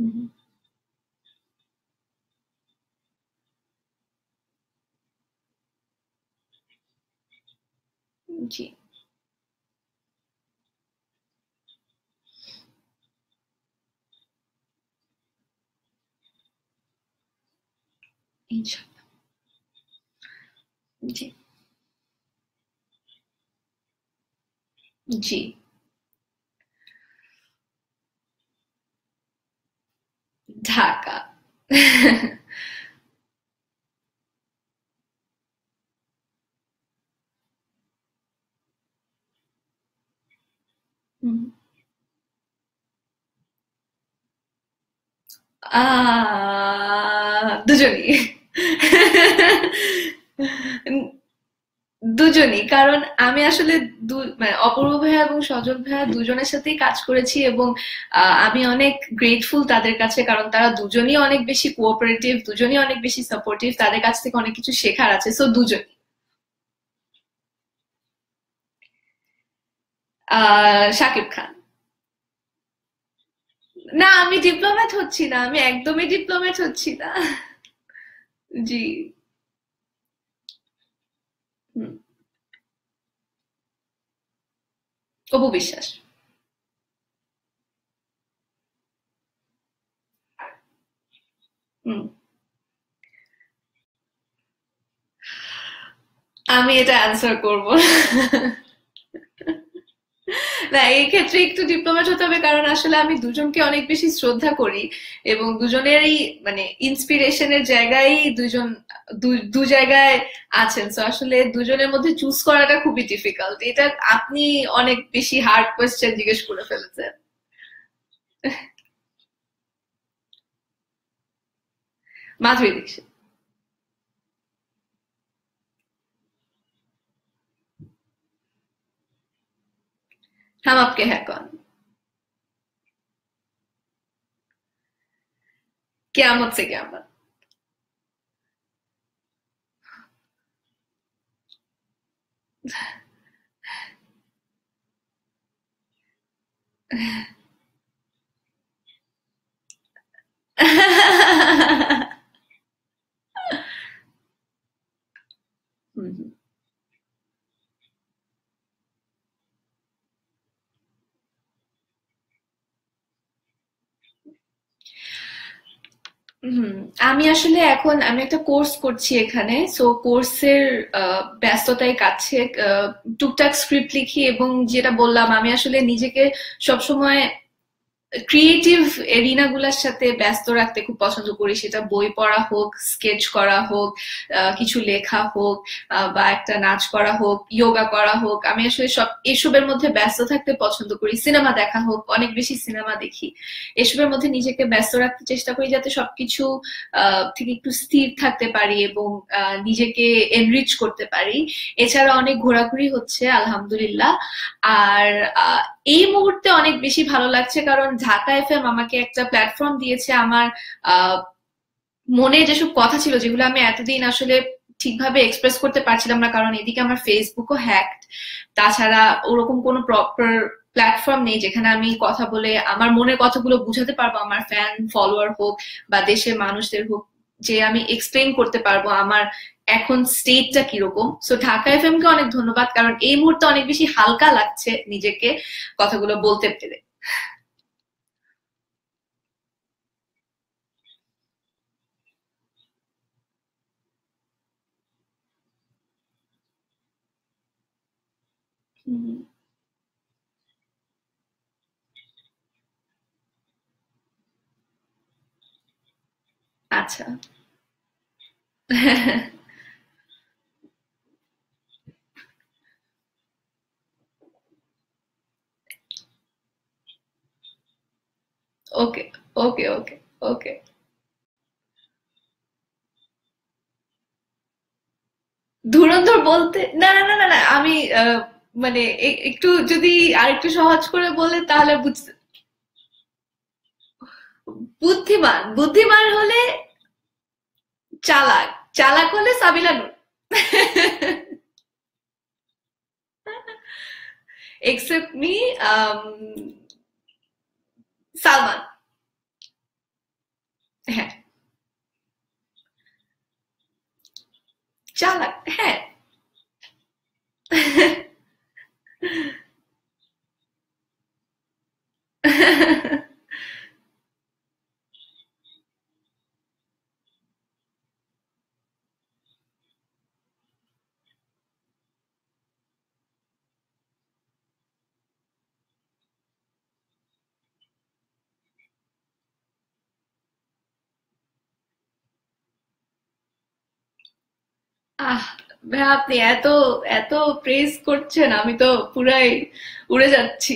Mm-hmm. जी। जी। जी। হুম আহ দুজনই দুজনই, কারণ আমি আসলে মানে অপূর্ব ভাইয়া এবং সজল ভাইয়া দুজনের সাথেই কাজ করেছি এবং আমি অনেক গ্রেটফুল তাদের কাছে, কারণ তারা দুজনই অনেক বেশি কোঅপারেটিভ দুজনই অনেক বেশি সাপোর্টিভ তাদের কাছ থেকে অনেক কিছু শেখার আছে সো দুজনই। শাকিব খান। না, আমি ডিপ্লোম্যাট হচ্ছি না, আমি একদমই ডিপ্লোম্যাট হচ্ছি না। জি। অপু বিশ্বাস। আমি এটা অ্যান্সার করব। না, এই ক্ষেত্রে একটু ডিপ্লোম্যাট হতে হবে কারণ আসলে আমি দুজনকে অনেক বেশি শ্রদ্ধা করি এবং দুজনেরই মানে ইন্সপিরেশনের জায়গায় দুজন, দু জায়গায় আছেন। তো আসলে দুজনের মধ্যে চুজ করাটা খুবই ডিফিকাল্ট এটা আপনি অনেক বেশি হার্ড কোয়েশ্চেন জিজ্ঞেস করে ফেলেছেন। মাধুরী দীক্ষিত। हम आपके हैं कौन क्या मुझसे क्या मत Yeah. আমি আসলে এখন, আমি একটা কোর্স করছি এখানে সো কোর্সের ব্যস্ততায় কাছে টুকটাক স্ক্রিপ্ট লিখি এবং যেটা বললাম, আমি আসলে নিজেকে সবসময় ক্রিয়েটিভ এরিনা গুলার সাথে ব্যস্ত রাখতে খুব পছন্দ করি। সেটা বই পড়া হোক স্কেচ করা হোক কিছু লেখা হোক বা একটা নাচ করা হোক যোগা করা হোক। আমি আসলে সব এসবের মধ্যে ব্যস্ত থাকতে পছন্দ করি। সিনেমা দেখা হোক, অনেক বেশি সিনেমা দেখি। এসবের মধ্যে নিজেকে ব্যস্ত রাখতে চেষ্টা করি যাতে সবকিছু থেকে একটু স্থির থাকতে পারি এবং নিজেকে এনরিচ করতে পারি। এছাড়া অনেক ঘোরাঘুরি হচ্ছে, আলহামদুলিল্লাহ। আর এই মুহূর্তে অনেক বেশি ভালো লাগছে, কারণ ঢাকা এফএম আমাকে একটা প্ল্যাটফর্ম দিয়েছে আমার মনে যেসব কথা ছিল যেগুলো আমি এতদিন আসলে ঠিকভাবে এক্সপ্রেস করতে পারছিলাম না, কারণ এদিকে আমার ফেসবুকও হ্যাকড তাছাড়া ওরকম কোনো প্রপার প্ল্যাটফর্ম নেই যেখানে আমি কথা বলে, আমার মনের কথাগুলো বুঝাতে পারব, আমার ফ্যান ফলোয়ার হোক বা দেশের মানুষদের হোক যে আমি এক্সপ্লেন করতে পারব আমার এখন স্টেটটা কীরকম সো ঢাকা এফ কে অনেক ধন্যবাদ, কারণ এই মুহূর্তে অনেক বেশি হালকা লাগছে নিজেকে কথাগুলো বলতে পেরে Mm-hmm. আচ্ছা। ওকে ওকে ওকে ওকে। ধুরন্ধর বলতে, না না না না না, আমি মানে একটু যদি আরেকটু সহজ করে বলে তাহলে বুঝতে বুদ্ধিমান বুদ্ধিমান হলে চালাক চালাক হলে সাবিলা নূর except me um, সালমান হ্যাঁ চালাক হ্যাঁ আহ আপনি এত এত প্রেস করছেন আমি তো পুরাই উড়ে যাচ্ছি।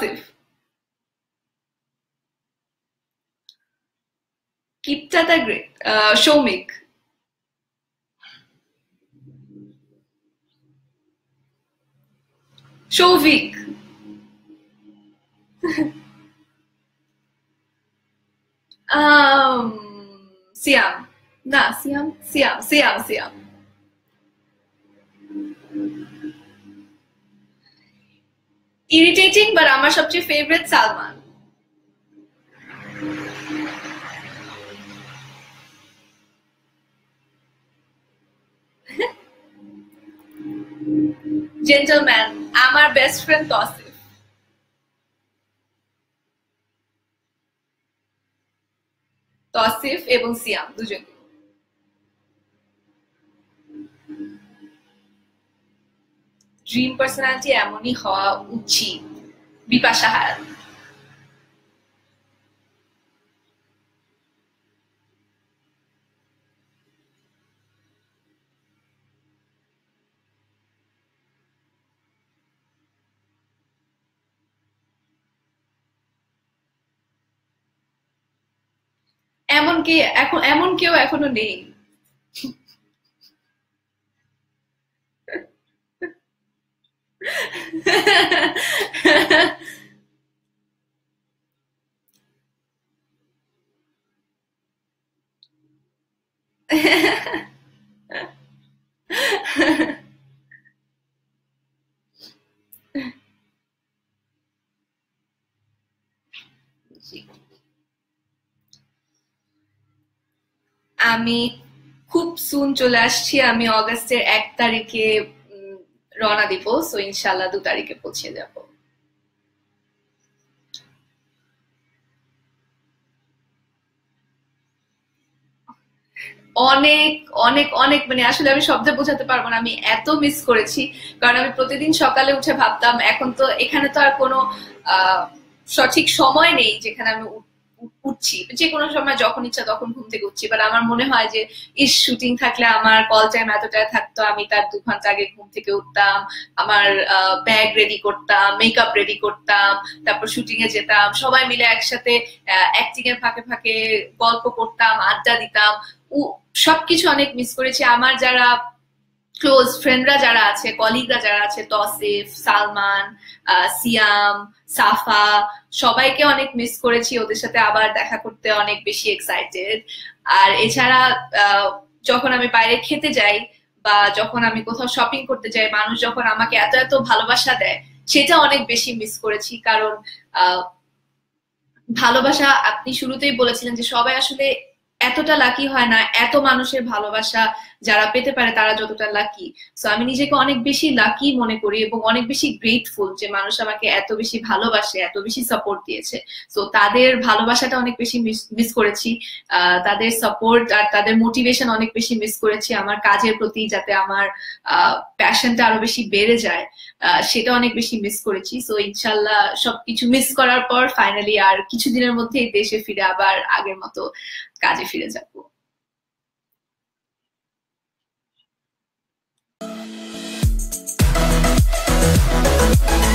passive. Kipchata great. Uh, show week. um, Siam. Na, Siam? Siam, Siam, Siam. Irritating but আমার সবচেয়ে ফেভারিট সালমান। জেন্টলম্যান আমার বেস্ট ফ্রেন্ড তসিফ তসিফ এবং সিয়াম দুজন ড্রিম পার্সোনালিটি এমনই হওয়া উচিত। বিপাশা হায়াত এমন কি এখন এমন কেউ এখনও নেই জি। আমি খুব সুন চলে আসছি আমি অগাস্টের এক তারিখে রওনা দিব সো ইনশাল্লাহ দু তারিখে পৌঁছে যাব। অনেক অনেক অনেক মানে আসলে আমি শব্দে বোঝাতে পারব না, আমি এত মিস করেছি, কারণ আমি প্রতিদিন সকালে উঠে ভাবতাম, এখন তো এখানে তো আর কোনো সঠিক সময় নেই যেখানে আমি উঠছি যে কোনো সময় যখন ইচ্ছা তখন ঘুম থেকে উঠছি। বাট আমার মনে হয় যে, ইস শুটিং থাকলে আমার কল টাইম এতটাই থাকতো, আমি তার দু ঘণ্টা আগে ঘুম থেকে উঠতাম, আমার ব্যাগ রেডি করতাম মেকআপ রেডি করতাম, তারপর শুটিং এ যেতাম, সবাই মিলে একসাথে অ্যাক্টিং এর ফাঁকে ফাঁকে গল্প করতাম, আড্ডা দিতাম। সবকিছু অনেক মিস করেছি। আমার যারা ক্লোজ ফ্রেন্ডরা যারা আছে কলিগরা যারা আছে তসিফ সালমান সিয়াম সাফা সবাইকে অনেক মিস করেছি। ওদের সাথে আবার দেখা করতে অনেক বেশি এক্সাইটেড আর এছাড়া যখন আমি বাইরে খেতে যাই বা যখন আমি কোথাও শপিং করতে যাই, মানুষ যখন আমাকে এত এত ভালোবাসা দেয়, সেটা অনেক বেশি মিস করেছি। কারণ ভালোবাসা আপনি শুরুতেই বলেছিলেন যে সবাই আসলে এতটা লাকি হয় না, এত মানুষের ভালোবাসা যারা পেতে পারে তারা যতটা লাকি সো আমি নিজেকে অনেক বেশি লাকি মনে করি এবং অনেক বেশি গ্রেটফুল যে মানুষ আমাকে এত বেশি ভালোবাসে, এত বেশি সাপোর্ট দিয়েছে। সো তাদের ভালোবাসাটা অনেক বেশি মিস করেছি। তাদের সাপোর্ট আর তাদের মোটিভেশন অনেক বেশি মিস করেছি আমার কাজের প্রতি যাতে আমার প্যাশনটা আরও বেশি বেড়ে যায়। সেটা অনেক বেশি মিস করেছি। সো ইনশাল্লাহ সবকিছু মিস করার পর ফাইনালি আর কিছুদিনের মধ্যেই দেশে ফিরে আবার আগের মতো কাজে ফিরে যাব। We'll